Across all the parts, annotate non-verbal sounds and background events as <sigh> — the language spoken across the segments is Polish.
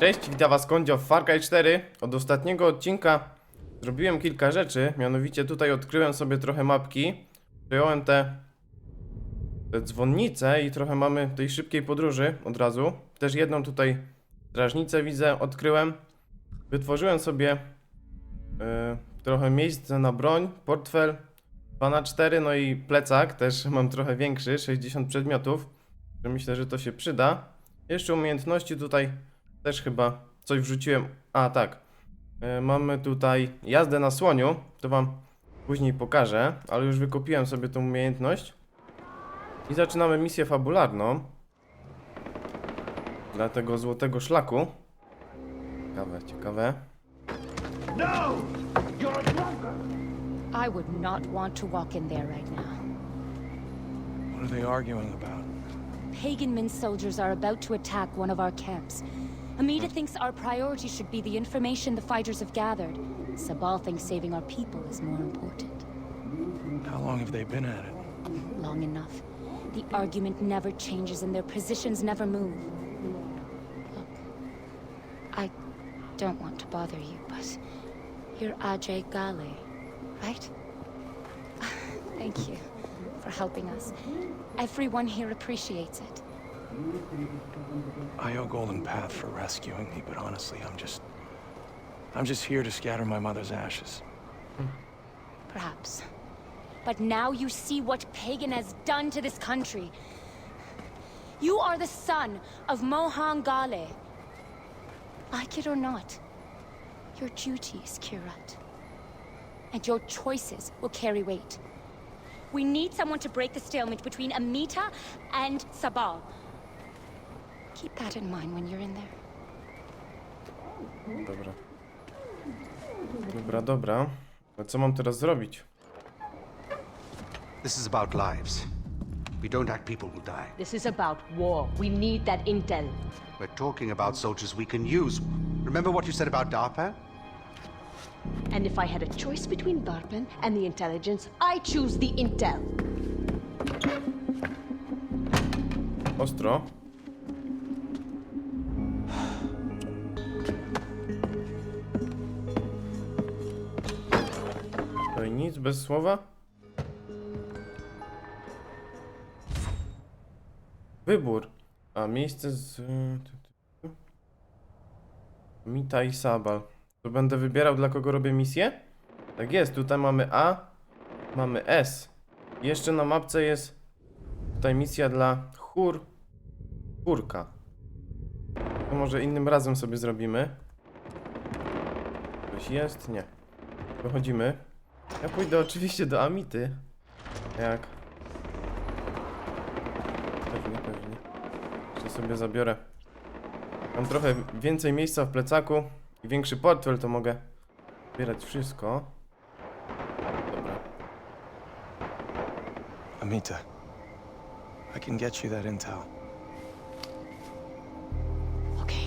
Cześć, witam was Kondzio w Far Cry 4. Od ostatniego odcinka zrobiłem kilka rzeczy, mianowicie tutaj odkryłem sobie trochę mapki. Przejąłem te, te dzwonnice i trochę mamy tej szybkiej podróży od razu. Też jedną tutaj strażnicę widzę, odkryłem. Wytworzyłem sobie e, trochę miejsca na broń, portfel 2 na 4 no i plecak też <laughs> mam trochę większy, 60 przedmiotów. Myślę, że to się przyda. Jeszcze umiejętności tutaj też chyba coś wrzuciłem. A tak. E, mamy tutaj jazdę na słoniu. To wam później pokażę, ale już wykupiłem sobie tą umiejętność. I zaczynamy misję fabularną. Dla tego złotego szlaku. Ciekawe, ciekawe. I would not want to walk in there right now. What are they arguing about? Pagan Min soldiers are about to attack one of our camps. Amida thinks our priority should be the information the fighters have gathered. Sabal thinks saving our people is more important. How long have they been at it? Long enough. The argument never changes and their positions never move. Look, I don't want to bother you, but you're Ajay Gale, right? <laughs> Thank you for helping us. Everyone here appreciates it. I owe Golden Path for rescuing me, but honestly, I'm just. I'm just here to scatter my mother's ashes. Perhaps. But now you see what Pagan has done to this country. You are the son of Mohan Gale. Like it or not, your duty is Kirat. And your choices will carry weight. We need someone to break the stalemate between Amita and Sabal. Keep that in mind when you're in there. Dobra. Dobra, dobra. A co mam teraz zrobić? This is about lives. We don't act, people will die. This is about war. We need that intel. We're talking about soldiers we can use. Remember what you said about DARPA? And if I had a choice between Darpan and the intelligence, I choose the intel. Ostro. Bez słowa? Wybór. A miejsce z... Mita i Sabal. To będę wybierał dla kogo robię misję? Tak jest, tutaj mamy A, mamy S. Jeszcze na mapce jest tutaj misja dla chór Kurka. To może innym razem sobie zrobimy. Ktoś jest? Nie. Wychodzimy. Ja pójdę oczywiście do Amity. Jak? Pewnie, pewnie. Jeszcze sobie zabiorę. Mam trochę więcej miejsca w plecaku i większy portfel, to mogę zbierać wszystko. Dobra. Amita, I can get you that intel. Okay.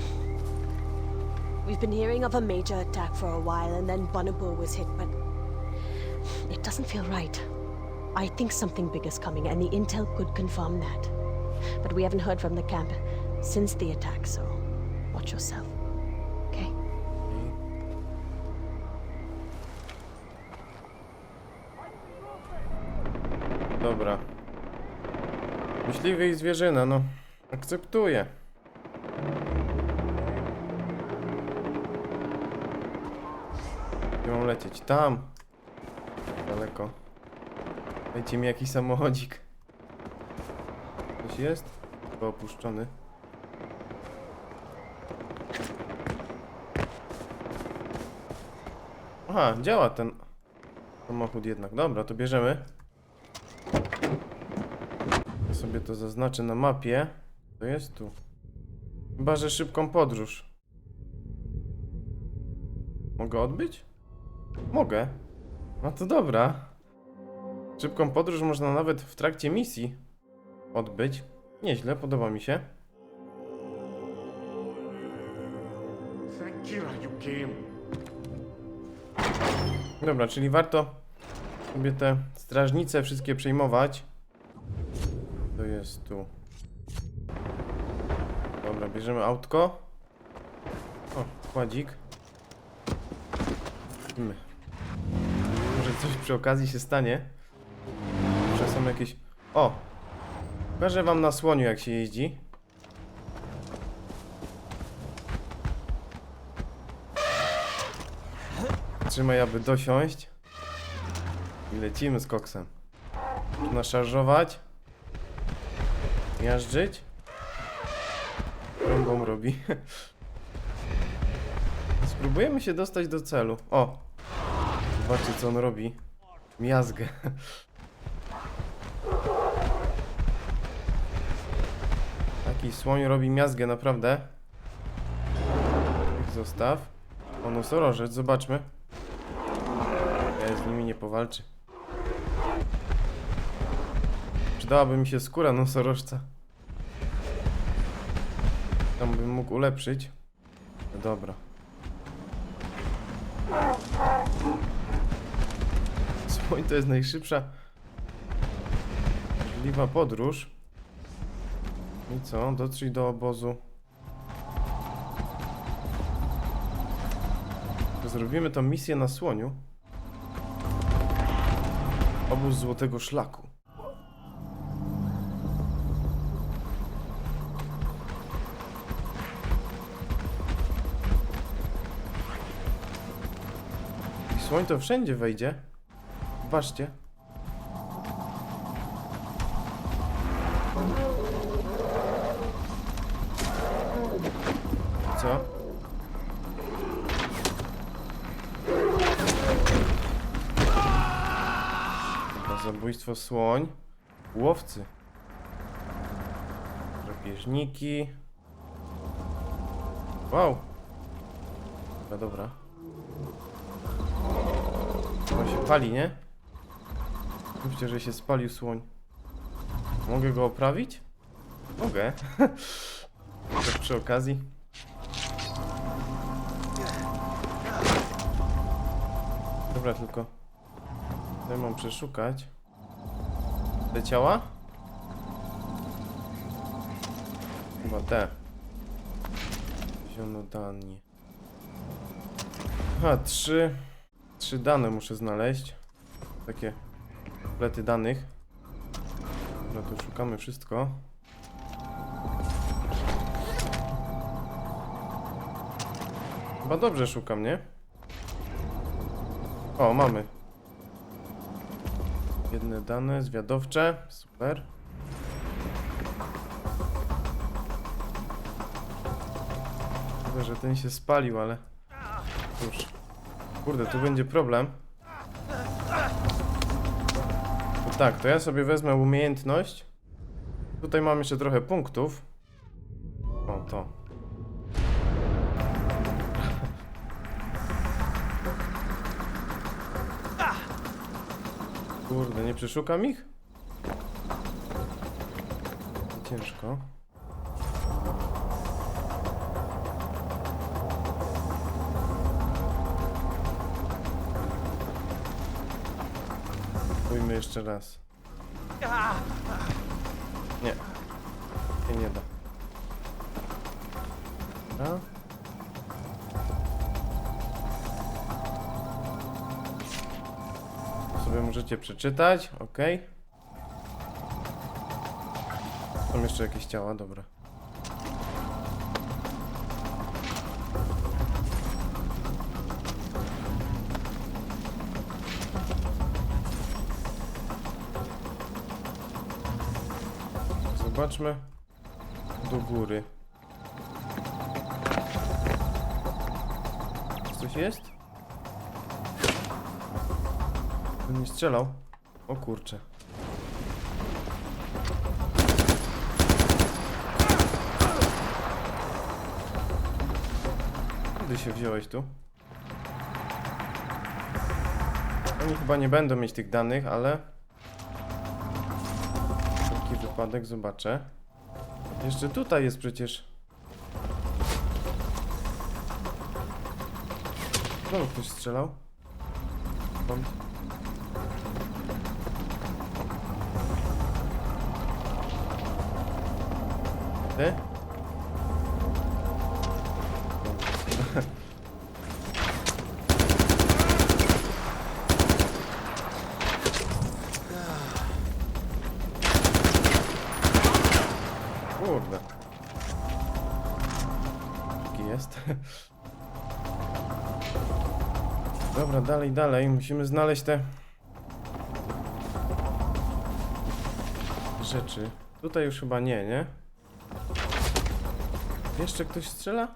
We've been hearing of a major attack for a while, and then Bunapur was hit, but it doesn't feel right. I think something big is coming, and the intel could confirm that. But we haven't heard from the camp since the attack, so watch yourself. Okay? Dobra. Myśliwy i zwierzyna, no. Akceptuję. Gdzie mam lecieć? Tam. Daleko. Dajcie mi jakiś samochodzik. Coś jest? Chyba opuszczony. Aha, działa ten samochód jednak. Dobra, to bierzemy. Ja sobie to zaznaczę na mapie. To jest tu. Chyba, że szybką podróż. Mogę odbyć? Mogę. No to dobra. Szybką podróż można nawet w trakcie misji odbyć. Nieźle, podoba mi się. Dobra, czyli warto sobie te strażnice wszystkie przejmować. To jest tu. Dobra, bierzemy autko. O, kładzik. Idziemy. Coś przy okazji się stanie. Są jakieś... O! Pokażę wam na słoniu jak się jeździ. Trzymaj, aby dosiąść. I lecimy z koksem. Naszarżować. Miażdżyć. Rąbą robi. <laughs> Spróbujemy się dostać do celu. O! Zobaczcie co on robi. Miazgę. Taki słoń robi miazgę, naprawdę. Ich zostaw. O, zobaczmy. Ja z nimi nie powalczy. Przydałaby mi się skóra nosorożca. Tam bym mógł ulepszyć. Dobra. Słoń to jest najszybsza możliwa podróż. I co? Dotrzyj do obozu. Zrobimy tą misję na słoniu. Obóz Złotego Szlaku. I słoń to wszędzie wejdzie. Zobaczcie. Co? Za zabójstwo słoń. Łowcy. Drapieżniki. Wow. Dobra, dobra. On się pali, nie? Mówcie, że się spalił słoń. Mogę go oprawić? Mogę. <laughs> tak przy okazji. Dobra, tylko... Tutaj mam przeszukać. Te ciała? Chyba te. Ziono danie. Aha, trzy... Trzy dane muszę znaleźć. Takie komplety danych. Dobra, to szukamy wszystko. Chyba dobrze szukam, nie? O, mamy. Jedne dane zwiadowcze. Super. Chyba, że ten się spalił, ale... Cóż. Kurde, tu będzie problem. Tak, to ja sobie wezmę umiejętność. Tutaj mam jeszcze trochę punktów. O, to. Kurde, nie przeszukam ich? Ciężko. Jeszcze raz. Nie. Nie, nie da. Dobra. sobie możecie przeczytać, ok. Są jeszcze jakieś ciała, dobra. Zobaczmy do góry. Coś jest? On nie strzelał. O kurczę. Kiedy się wziąłeś tu? Oni chyba nie będą mieć tych danych, ale... Zobaczę. Jeszcze tutaj jest przecież... Znowu ktoś strzelał. Skąd? Kurde. Taki jest. <laughs> Dobra, dalej, dalej. Musimy znaleźć te rzeczy. Tutaj już chyba nie, nie? Jeszcze ktoś strzela?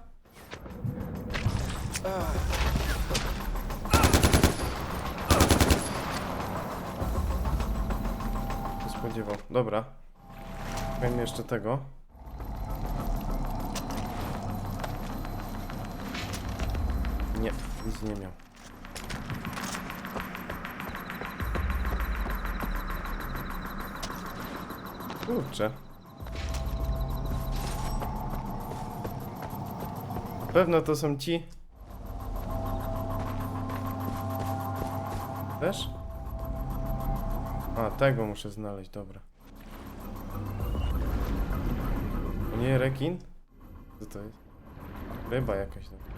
się spodziewał. Dobra. Szukajmy jeszcze tego. Nic nie miał. Kurczę. Pewno to są ci. Też? A, tego muszę znaleźć, dobra. Nie rekin? Co to jest? Ryba jakaś tam.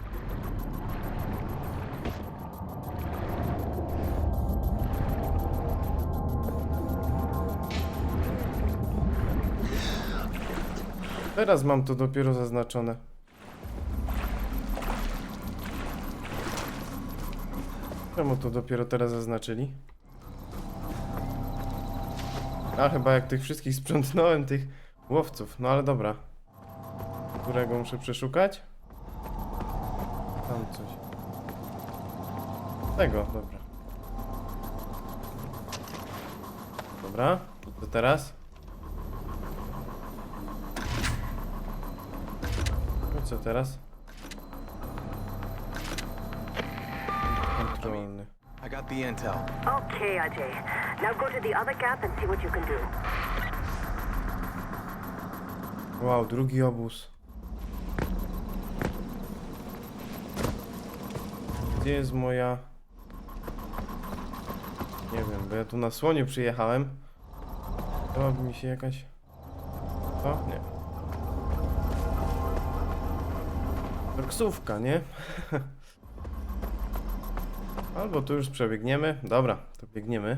Teraz mam to dopiero zaznaczone. Czemu to dopiero teraz zaznaczyli? A chyba jak tych wszystkich sprzątnąłem, tych łowców. No ale dobra. Którego muszę przeszukać? Tam coś. Tego, dobra. Dobra, to teraz? No co teraz? Kontrolny. I got the intel. Okay, Ajay. Now go to the other gap and see what you can do. Wow, drugi obóz. Gdzie jest moja... Nie wiem, bo ja tu na słonie przyjechałem. Dałaby mi się jakaś... O, nie. Taksówka, nie? Albo tu już przebiegniemy. Dobra, to biegniemy.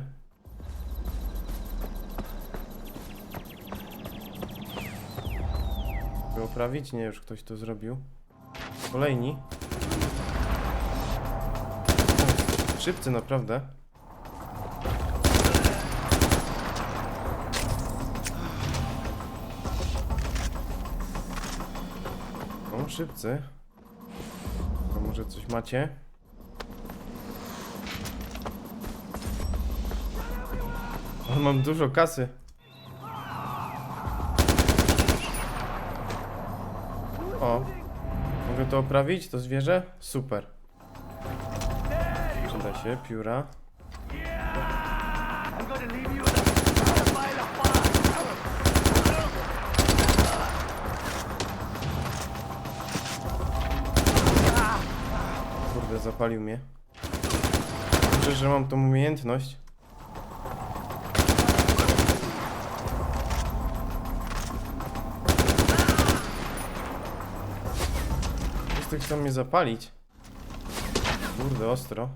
By? Nie, już ktoś to zrobił. Kolejni. Szybcy naprawdę. Szybcy. Może coś macie? O, mam dużo kasy. O, mogę to oprawić, to zwierzę? Super. Przyda się, pióra. Zapalił mnie. Dobrze, że mam tą umiejętność. Wszyscy chcą mnie zapalić. Kurde, ostro.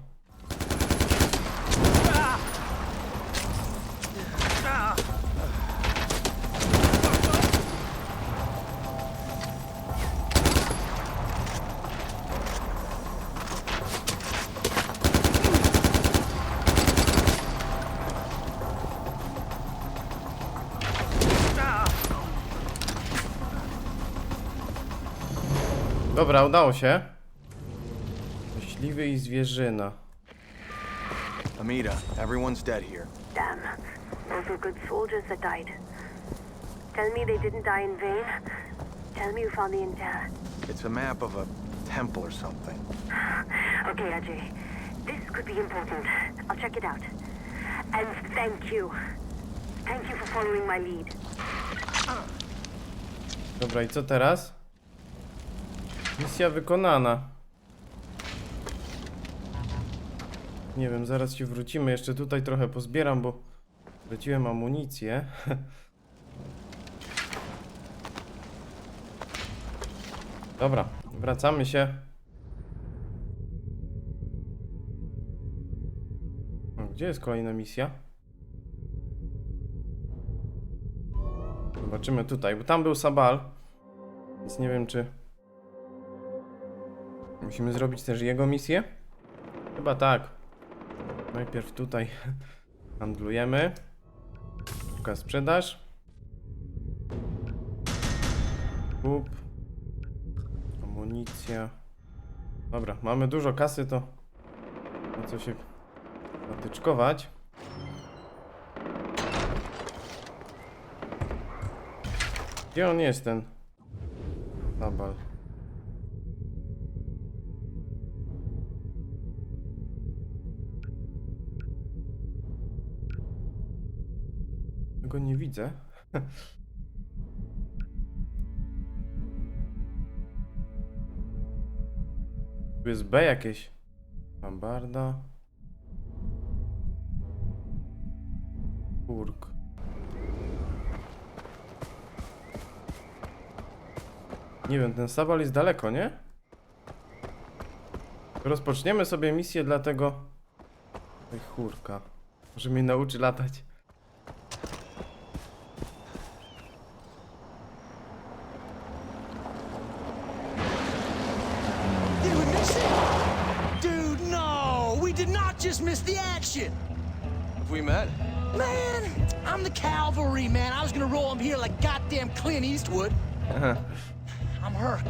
Dobra, udało się. Myśliwy i zwierzyna. Amita, everyone's dead here. Damn. Those were good soldiers that died. Tell me they didn't die in vain. Tell me you found the intel. It's a map of a temple or something. <sighs> Okay, Ajay. This could be important. I'll check it out. And thank you. Thank you for following my lead. Dobra, i co teraz? Misja wykonana. Nie wiem, zaraz ci wrócimy. Jeszcze tutaj trochę pozbieram, bo wróciłem amunicję. <laughs> Dobra, wracamy się. Gdzie jest kolejna misja? Zobaczymy tutaj, bo tam był Sabal. Więc nie wiem, czy Musimy zrobić też jego misję? Chyba tak. Najpierw tutaj <laughs> handlujemy. Szybka sprzedaż. Kup. Amunicja. Dobra, mamy dużo kasy, to na co się patyczkować. Gdzie on jest ten? Tabal. Go nie widzę. <laughs> Tu jest B jakieś. Bambarda. Kurk. Nie wiem, ten Sabal jest daleko, nie? Rozpoczniemy sobie misję dla tego... Tej chórka. Może mnie nauczy latać. Just miss the action! Have we met? Man, I'm the cavalry, man. I was gonna roll him here like goddamn Clint Eastwood. Uh-huh. I'm Herc.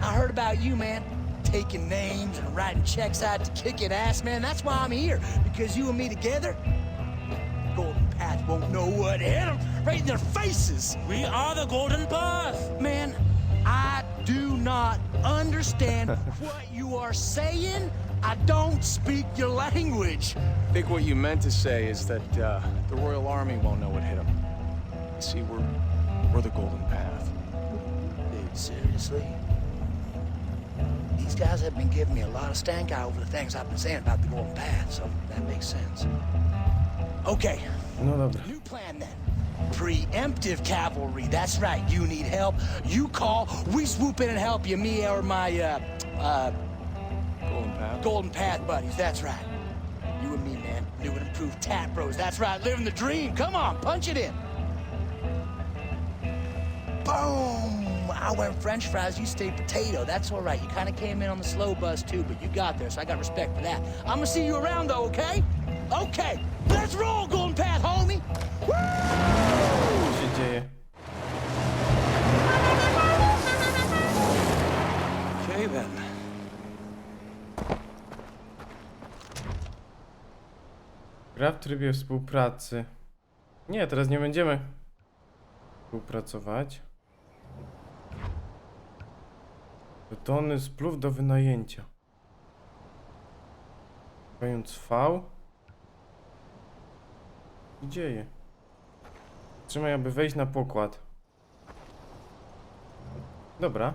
I heard about you, man. Taking names and writing checks out to kicking ass, man. That's why I'm here. Because you and me together, Golden Path won't know what hit them right in their faces. We are the Golden Path. Man, I do not understand <laughs> what you are saying. I don't speak your language. I think what you meant to say is that uh, the Royal Army won't know what hit them. You see, we're we're the Golden Path. Dude, seriously? These guys have been giving me a lot of stank eye over the things I've been saying about the Golden Path, so that makes sense. Okay, No dobra. new plan then. Preemptive cavalry, that's right. You need help, you call, we swoop in and help you, me or my, uh, uh, Golden Path. Buddies, that's right. You and me, man. New and improved tap bros, that's right. Living the dream. Come on, punch it in. Boom! I went French fries, you stayed potato. That's all right. You kind of came in on the slow bus too, but you got there, so I got respect for that. I'm gonna see you around though, okay? Okay, let's roll, Golden Path, homie! Dzieje? Gra w trybie współpracy. Nie, teraz nie będziemy współpracować. Tony splów do wynajęcia. Mając V. Dzieje? Trzymaj, aby wejść na pokład. Dobra.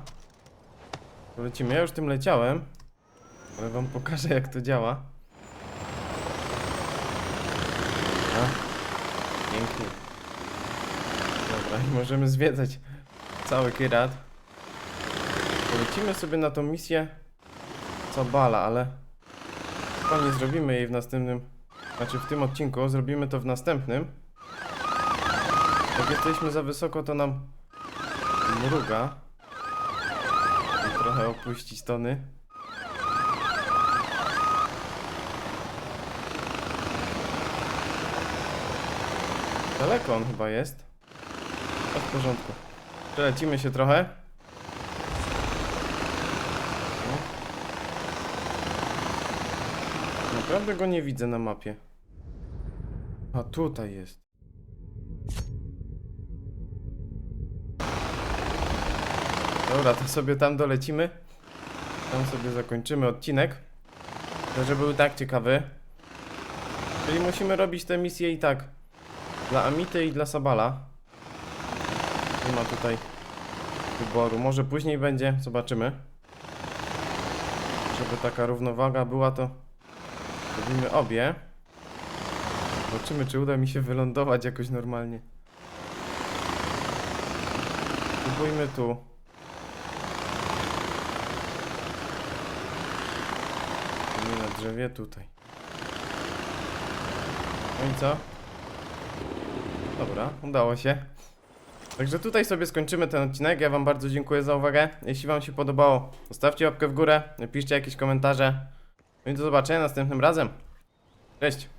Lecimy. Ja już tym leciałem. Ale wam pokażę jak to działa. A, pięknie. Dobra, i możemy zwiedzać cały Kyrat. Polecimy sobie na tą misję Cabala, ale chyba nie zrobimy jej w następnym, znaczy w tym odcinku, zrobimy to w następnym. Jak jesteśmy za wysoko, to nam mruga. I trochę opuści stony. Daleko on chyba jest. To w porządku. Przelecimy się trochę. No. Naprawdę go nie widzę na mapie. A tutaj jest. Dobra, to sobie tam dolecimy. Tam sobie zakończymy odcinek. To, że był tak ciekawy. Czyli musimy robić te misje i tak. Dla Amity i dla Sabala. Nie ma tutaj wyboru. Może później będzie, zobaczymy. Żeby taka równowaga była, to robimy obie. Zobaczymy, czy uda mi się wylądować jakoś normalnie. Spróbujmy tu. Nie na drzewie, tutaj. No i co? Dobra, udało się. Także tutaj sobie skończymy ten odcinek. Ja wam bardzo dziękuję za uwagę. Jeśli wam się podobało, zostawcie łapkę w górę, napiszcie jakieś komentarze. No i do zobaczenia następnym razem. Cześć!